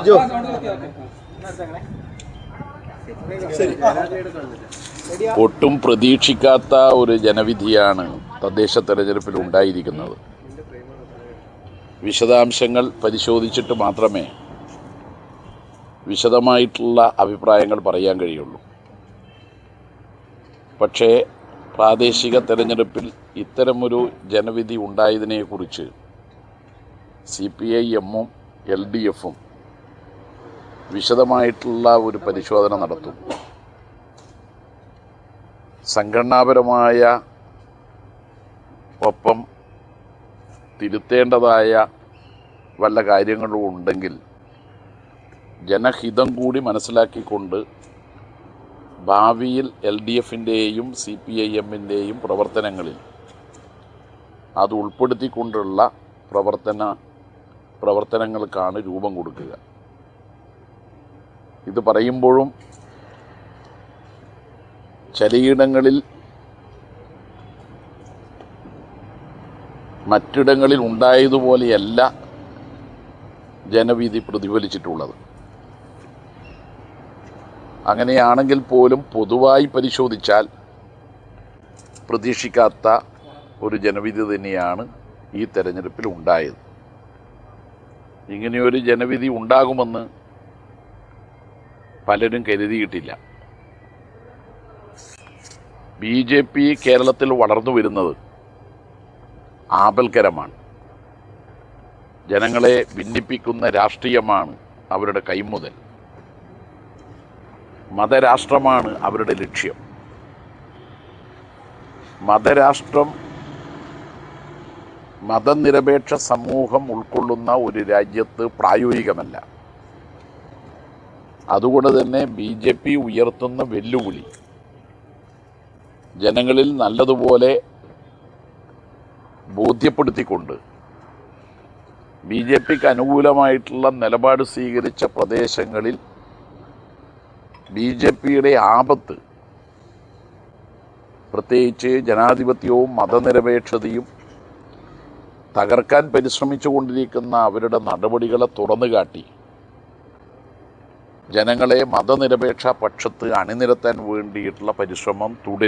ബിജു. ഒട്ടും പ്രതീക്ഷിക്കാത്ത ഒരു ജനവിധിയാണ് തദ്ദേശ തെരഞ്ഞെടുപ്പിൽ ഉണ്ടായിരിക്കുന്നത്. വിശദാംശങ്ങൾ പരിശോധിച്ചിട്ട് മാത്രമേ വിശദമായിട്ടുള്ള അഭിപ്രായങ്ങൾ പറയാൻ കഴിയുള്ളൂ. പക്ഷേ പ്രാദേശിക തെരഞ്ഞെടുപ്പിൽ ഇത്തരമൊരു ജനവിധി ഉണ്ടായതിനെക്കുറിച്ച് സി പി ഐ എമ്മും എൽ ഡി എഫും വിശദമായിട്ടുള്ള ഒരു പരിശോധന നടത്തും. സംഘടനാപരമായ ഒപ്പം തിരുത്തേണ്ടതായ വല്ല കാര്യങ്ങളും ഉണ്ടെങ്കിൽ ജനഹിതം കൂടി മനസ്സിലാക്കിക്കൊണ്ട് ഭാവിയിൽ എൽ ഡി എഫിന്റെയും സി പി ഐ എമ്മിന്റെയും പ്രവർത്തനങ്ങളിൽ അത് ഉൾപ്പെടുത്തിക്കൊണ്ടുള്ള പ്രവർത്തന പ്രവർത്തനങ്ങൾക്കാണ് രൂപം കൊടുക്കുക. ഇത് പറയുമ്പോഴും ചിലയിടങ്ങളിൽ മറ്റിടങ്ങളിൽ ഉണ്ടായതുപോലെയല്ല ജനവിധി പ്രതിഫലിച്ചിട്ടുള്ളത്. അങ്ങനെയാണെങ്കിൽ പോലും പൊതുവായി പരിശോധിച്ചാൽ പ്രതീക്ഷിക്കാത്ത ഒരു ജനവിധി തന്നെയാണ് ഈ തെരഞ്ഞെടുപ്പിൽ ഉണ്ടായത്. ഇങ്ങനെയൊരു ജനവിധി ഉണ്ടാകുമെന്ന് പലരും കരുതിയിട്ടില്ല. ബി ജെ പി കേരളത്തിൽ വളർന്നു വരുന്നത് ആപൽക്കരമാണ്. ജനങ്ങളെ ഭിന്നിപ്പിക്കുന്ന രാഷ്ട്രീയമാണ് അവരുടെ കൈമുതൽ. മതരാഷ്ട്രമാണ് അവരുടെ ലക്ഷ്യം. മതരാഷ്ട്രം മതനിരപേക്ഷ സമൂഹം ഉൾക്കൊള്ളുന്ന ഒരു രാജ്യത്ത് പ്രായോഗികമല്ല. അതുകൊണ്ട് തന്നെ ബി ജെ പി ഉയർത്തുന്ന വെല്ലുവിളി. ജനങ്ങളിൽ നല്ലതുപോലെ ബോധ്യപ്പെടുത്തിക്കൊണ്ട് ബി ജെ പിക്ക് അനുകൂലമായിട്ടുള്ള നിലപാട് സ്വീകരിച്ച പ്രദേശങ്ങളിൽ ബി ജെ പിയുടെ ആപത്ത് പ്രത്യേകിച്ച് ജനാധിപത്യവും മതനിരപേക്ഷതയും തകർക്കാൻ പരിശ്രമിച്ചുകൊണ്ടിരിക്കുന്ന അവരുടെ നടപടികളെ തുറന്നു കാട്ടി ജനങ്ങളെ മതനിരപേക്ഷ പക്ഷത്ത് അണിനിരത്താൻ വേണ്ടിയിട്ടുള്ള പരിശ്രമം തുടരും.